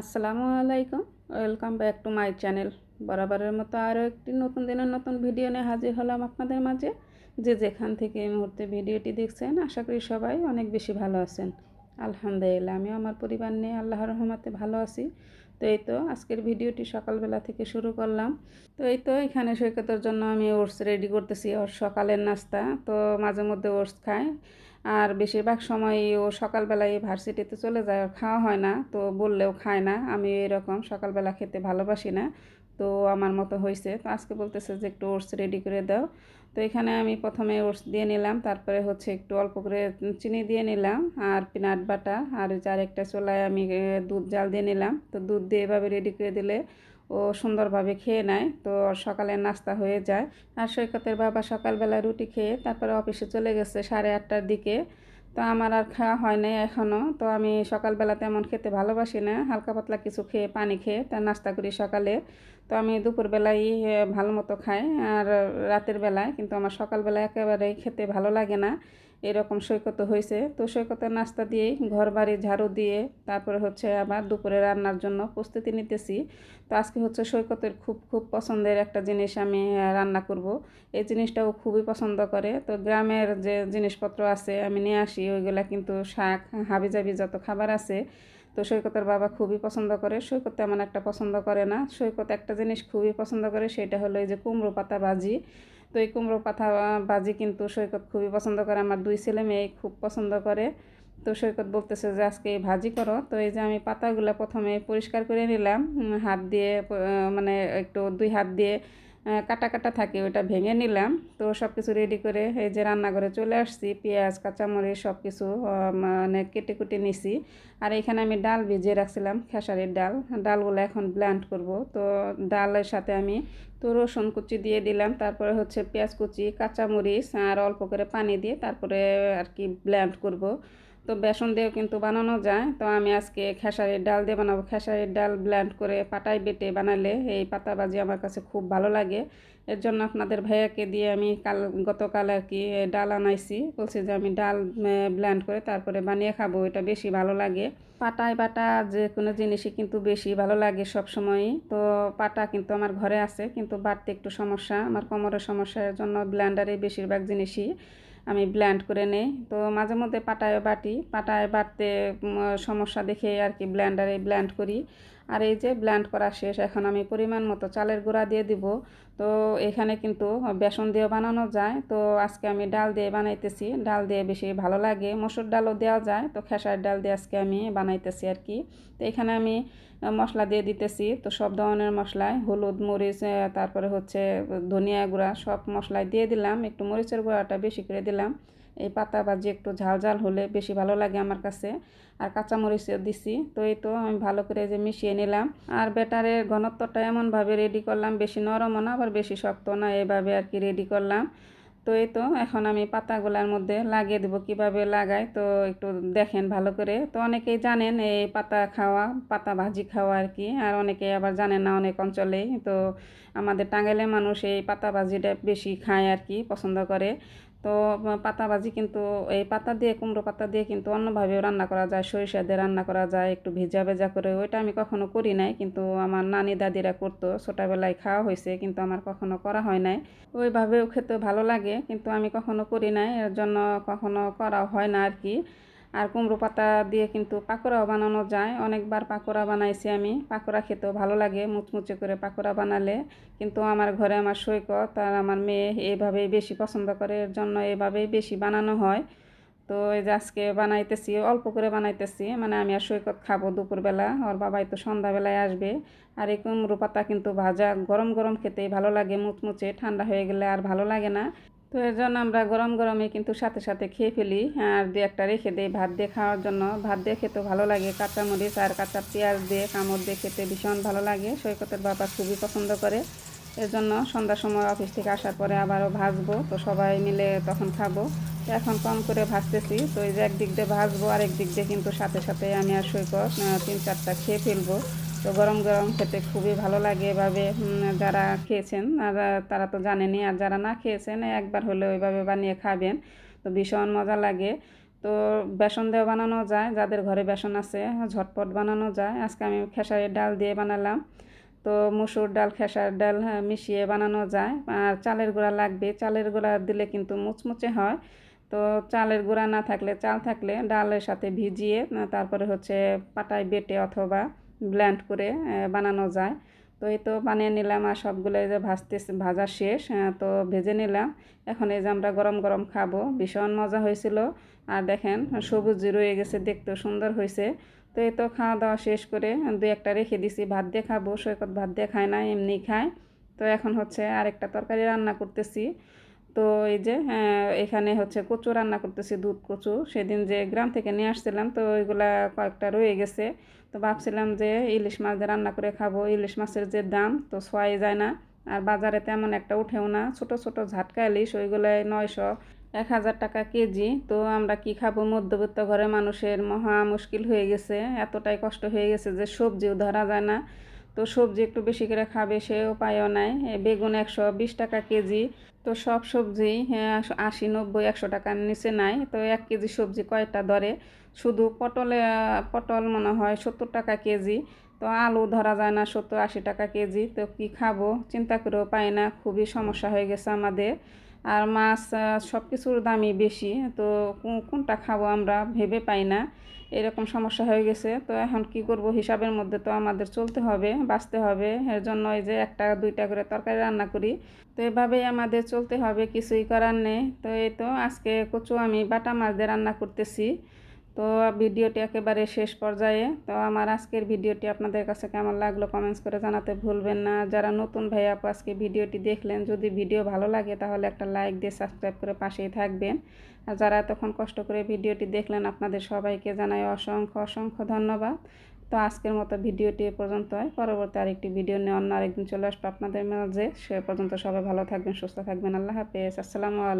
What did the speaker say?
আসসালামু আলাইকুম। Welcome back to my channel বরাবরের মতো আরও একটি নতুন দিনের নতুন ভিডিও নিয়ে হাজির হলাম আপনাদের মাঝে। যে যেখান থেকে এই মুহূর্তে ভিডিওটি দেখছেন, আশা করি সবাই অনেক বেশি ভালো আছেন। আলহামদুলিল্লাহ, আমিও আমার পরিবার নিয়ে আল্লাহর রহমাতে ভালো আছি। তো এই তো আজকের ভিডিওটি সকালবেলা থেকে শুরু করলাম। তো এই তো এখানে সৈকতের জন্য আমি ওটস রেডি করতেছি। ওর সকালের নাস্তা, তো মাঝে মধ্যে ওটস খায়। আর বেশিরভাগ সময় ও সকালবেলায় ভার্সিটিতে চলে যায় খাওয়া হয় না, তো বললেও খায় না। আমি এরকম সকালবেলা খেতে ভালোবাসি না। তো আমার মতো হয়েছে তো আজকে বলতেছে যে একটু ওটস রেডি করে দাও। তো এখানে আমি প্রথমে ওটস দিয়ে নিলাম, তারপরে হচ্ছে একটু অল্প করে চিনি দিয়ে নিলাম, আর পিনাট বাটা, আর যার একটা চোলায় আমি দুধ জাল দিয়ে নিলাম। তো দুধ দিয়ে এভাবে রেডি করে দিলে ও সুন্দরভাবে খেয়ে নেয়, তো সকালের নাস্তা হয়ে যায়। আর সৈকতের বাবা সকালবেলা রুটি খেয়ে তারপরে অফিসে চলে গেছে সাড়ে আটটার দিকে। তো আমার আর খাওয়া হয় নাই এখনও তো আমি সকালবেলা তেমন খেতে ভালোবাসি না, হালকা পাতলা কিছু খেয়ে পানি খেয়ে তার নাস্তা করি সকালে। তো আমি দুপুরবেলায় ভালো মতো খাই। আর রাতের বেলায়, কিন্তু আমার সকালবেলা একেবারেই খেতে ভালো লাগে না। এরকম সৈকত হয়েছে তো সৈকতের নাস্তা দিয়েই ঘর বাড়ি ঝাড়ু দিয়ে, তারপরে হচ্ছে আবার দুপুরে রান্নার জন্য প্রস্তুতি নিতেছি। তো আজকে হচ্ছে সৈকতের খুব খুব পছন্দের একটা জিনিস আমি রান্না করব। এই জিনিসটাও খুবই পছন্দ করে। তো গ্রামের যে জিনিসপত্র আছে, আমি নিয়ে আসি। ওইগুলা কিন্তু শাক, হাবিজাবি যত খাবার আছে তো সৈকতের বাবা খুবই পছন্দ করে। সৈকত তেমন একটা পছন্দ করে না। সৈকত একটা জিনিস খুবই পছন্দ করে, সেটা হলো এই যে কুমড়ো পাতা ভাজি তো এই কুমড়ো পাতা ভাজি কিন্তু সৈকত খুবই পছন্দ করে। আমার দুই ছেলে মেয়ে খুব পছন্দ করে। তো সৈকত বলতেছে যে, আজকে এই ভাজি করো। তো এই যে আমি পাতাগুলো প্রথমে পরিষ্কার করে নিলাম। হাত দিয়ে মানে একটু দুই হাত দিয়ে কাটা কাটা থাকে ওটা ভেঙে নিলাম। তো সব কিছু রেডি করে এই যে রান্নাঘরে চলে আসছি। পেঁয়াজ, কাঁচামরিচ সব কিছু মানে কেটে কুটে নিছি। আর এখানে আমি ডাল ভিজিয়ে রাখছিলাম, খেসারির ডাল। ডালগুলো এখন ব্ল্যান্ড করব। তো ডালের সাথে আমি তো রসুন কুচি দিয়ে দিলাম। তারপরে হচ্ছে পেঁয়াজ কুচি, কাঁচামরিচ, আর অল্প করে পানি দিয়ে তারপরে আর কি ব্ল্যান্ড করব। তো বেসন দিয়েও কিন্তু বানানো যায়। তো আমি আজকে খেসারির ডাল দিয়ে বানাবো। খেসারির ডাল ব্ল্যান্ড করে পাটায় বেটে বানালে এই পাতা ভাজি আমার কাছে খুব ভালো লাগে। এর জন্য আপনাদের ভাইয়াকে দিয়ে আমি কাল, গতকাল আর কি ডাল আনাইছি। বলছি যে আমি ডাল ব্ল্যান্ড করে তারপরে বানিয়ে খাব, এটা বেশি ভালো লাগে। পাটায় বাটা যে কোনো জিনিসই কিন্তু বেশি ভালো লাগে সব সময়ই তো পাটা কিন্তু আমার ঘরে আছে, কিন্তু বাড়তে একটু সমস্যা। আমার কোমরের সমস্যার জন্য ব্ল্যান্ডারে বেশিরভাগ জিনিসই আমি ব্ল্যান্ড করে নেই। তো মাঝে মধ্যে পাটায় বাটি, পাটায় বাটতে সমস্যা দেখে আর কি ব্ল্যান্ডারে ব্ল্যান্ড করি। আর এই যে ব্ল্যান্ড করা শেষ, এখন আমি পরিমাণ মতো চালের গুঁড়া দিয়ে দিব। তো এখানে কিন্তু বেসন দিয়ে বানানো যায়। তো আজকে আমি ডাল দিয়ে বানাইতেছি। ডাল দিয়ে বেশি ভালো লাগে। মসুর ডালও দেওয়া যায়। তো খেসার ডাল দিয়ে আজকে আমি বানাইতেছি আর কি। তো এখানে আমি মশলা দিয়ে দিতেছি। তো সব ধরনের মশলায় হলুদ, মরিচ তারপরে হচ্ছে ধনিয়া গুঁড়া সব মশলায় দিয়ে দিলাম। একটু মরিচের গুঁড়াটা বেশি করে দিলাম। এই পাতা ভাজি একটু ঝাল ঝাল হলে বেশি ভালো লাগে আমার কাছে। আর কাঁচামরিচও দিছি। তো এই তো আমি ভালো করে যে মিশিয়ে নিলাম। আর ব্যাটারের ঘনত্বটা এমনভাবে রেডি করলাম, বেশি নরমও না আবার বেশি শক্ত না, এভাবে আর কি রেডি করলাম। তো এই তো এখন আমি পাতাগুলার মধ্যে লাগিয়ে দেবো কীভাবে লাগাই, তো একটু দেখেন ভালো করে। তো অনেকেই জানেন এই পাতা খাওয়া, পাতা ভাজি খাওয়া আর কি, আর অনেকেই আবার জানেন না অনেক অঞ্চলেই। তো আমাদের টাঙ্গাইলের মানুষ এই পাতা ভাজিটা বেশি খায় আর কি, পছন্দ করে। তো পাতা ভাজি কিন্তু, এই পাতা দিয়ে, কুমড়ো পাতা দিয়ে কিন্তু অন্যভাবেও রান্না করা যায়। সরিষা দিয়ে রান্না করা যায়, একটু ভেজা ভেজা করে। ওইটা আমি কখনো করি নাই, কিন্তু আমার নানি দাদিরা করতো। ছোটোবেলায় খাওয়া হয়েছে, কিন্তু আমার কখনো করা হয় নাই। ওইভাবেও খেতে ভালো লাগে, কিন্তু আমি কখনো করি নাই। এর জন্য কখনো করা হয় না আর কি। আর কুমড়ো পাতা দিয়ে কিন্তু পাকোড়াও বানানো যায়। অনেকবার পাকোড়া বানাইছি আমি। পাকোড়া খেতেও ভালো লাগে, মুচমুচে করে পাকোড়া বানালে। কিন্তু আমার ঘরে আমার সৈকত আর আমার মেয়ে এইভাবেই বেশি পছন্দ করে, এর জন্য এভাবেই বেশি বানানো হয়। তো এই যে আজকে বানাইতেছি, অল্প করে বানাইতেছি। মানে আমি আর সৈকত খাব দুপুরবেলা, ওর বাবাই তো সন্ধ্যাবেলায় আসবে। আর এই কুমড়ো পাতা কিন্তু ভাজা, গরম গরম খেতেই ভালো লাগে, মুচমুচে, ঠান্ডা হয়ে গেলে আর ভালো লাগে না। তো এর জন্য আমরা গরম গরমে কিন্তু সাথে সাথে খেয়ে ফেলি আর দু একটা রেখে দিই ভাত দিয়ে খাওয়ার জন্য। ভাত দিয়ে খেতে ভালো লাগে, কাঁচামরিচ আর কাঁচা পেঁয়াজ দিয়ে কামড় দিয়ে খেতে ভীষণ ভালো লাগে। সৈকতের বাবা খুবই পছন্দ করে। এর জন্য সন্ধ্যার সময় অফিস থেকে আসার পরে আবারও ভাজবো, তো সবাই মিলে তখন খাব। তো এখন কম করে ভাজতেছি, তো এই যে একদিক দিয়ে ভাজবো আর একদিক দিয়ে কিন্তু সাথে সাথে আমি আর সৈকত তিন চারটা খেয়ে ফেলব। তো গরম গরম খেতে খুবই ভালো লাগে এভাবে যারা খেয়েছেন আর তারা তো জানেনি আর যারা না খেয়েছেন একবার হলে ওইভাবে বানিয়ে খাবেন। তো ভীষণ মজা লাগে। তো বেসন দিয়ে বানানো যায় যাদের ঘরে বেসন আছে ঝটপট বানানো যায়। আজকে আমি খেসারের ডাল দিয়ে বানালাম। তো মুসুর ডাল খেসার ডাল হ্যাঁ, মিশিয়ে বানানো যায়। আর চালের গুঁড়া লাগবে। চালের গুঁড়া দিলে কিন্তু মুচমুচে হয়। তো চালের গুঁড়া না থাকলে চাল থাকলে ডালের সাথে ভিজিয়ে তারপরে হচ্ছে পাটায় বেটে অথবা ব্ল্যান্ড করে বানানো যায়। তো এই তো বানিয়ে নিলাম আর সবগুলো যে ভাজতে, ভাজা শেষ তো ভেজে নিলাম। এখন এই যে আমরা গরম গরম খাব। ভীষণ মজা হয়েছিল। আর দেখেন, সবুজ রয়ে গেছে, দেখতেও সুন্দর হয়েছে। তো এই তো খাওয়া দাওয়া শেষ করে দু একটা রেখে দিছি। ভাত দিয়ে খাব, সৈকত ভাত দিয়ে খায় না, এমনি খায়। তো এখন হচ্ছে আরেকটা তরকারি রান্না করতেছি। তো এই যে এখানে হচ্ছে কচু রান্না করতেছি, দুধ, কচু। সেদিন যে গ্রাম থেকে নিয়ে আসছিলাম, তো ওইগুলা কয়েকটা রয়ে গেছে। তো ভাবছিলাম যে ইলিশ মাছ রান্না করে খাব। ইলিশ মাছের যে দাম, তো ছোয়াই যায় না। আর বাজারে তেমন একটা উঠেও না। ছোট ছোট ঝাটকা ইলিশ ওইগুলোয় নয়শো এক হাজার টাকা কেজি। তো আমরা কি খাব? মধ্যবিত্ত ঘরে মানুষের মহা মুশকিল হয়ে গেছে। এতটাই কষ্ট হয়ে গেছে যে সবজিও ধরা যায় না। তো সবজি একটু বেশি করে খাবে সে উপায়ও নাই। বেগুন একশো বিশ টাকা কেজি। তো সব সবজি হ্যাঁ, আশি নব্বই একশো টাকার নিচে নাই। তো এক কেজি সবজি কয়টা ধরে? শুধু পটলে পটল মনে হয় সত্তর টাকা কেজি। তো আলু ধরা যায় না সত্তর আশি টাকা কেজি। তো কি খাব? চিন্তা করেও পাই না খুবই সমস্যা হয়ে গেছে আমাদের। আর মাছ সব কিছুর দামই বেশি। তো কোনটা খাব আমরা ভেবে পাই না। এরকম সমস্যা হয়ে গেছে। তো এখন কি করব? হিসাবের মধ্যে তো আমাদের চলতে হবে, বাঁচতে হবে। এর জন্য এই যে একটা, দুইটা করে তরকারি রান্না করি। তো এভাবেই আমাদের চলতে হবে, কিছুই করার নেই। তো এই তো আজকে কচু আমি বাটা মাছ দিয়ে রান্না করতেছি। তো ভিডিওটি একেবারে শেষ পর্যায়ে। তো আমার আজকের ভিডিওটি আপনাদের কাছে কেমন লাগল কমেন্টস করে জানাতে ভুলবেন না। যারা নতুন ভাই আপু আজকে ভিডিওটি দেখলেন, যদি ভিডিও ভালো লাগে তাহলে একটা লাইক দিয়ে সাবস্ক্রাইব করে পাশেই থাকবেন। যারা এতক্ষণ কষ্ট করে ভিডিওটি দেখলেন, আপনাদের সবাইকে জানাই অসংখ্য অসংখ্য ধন্যবাদ। তো আজকের মতো ভিডিওটি এ পর্যন্ত হয় পরবর্তী আরেকটি ভিডিও নিয়ে অন্য আরেকদিন চলে আসব আপনাদের মাঝে। সে পর্যন্ত সবাই ভালো থাকবেন, সুস্থ থাকবেন। আল্লাহ হাফেজ। আসসালামু আলাইকুম।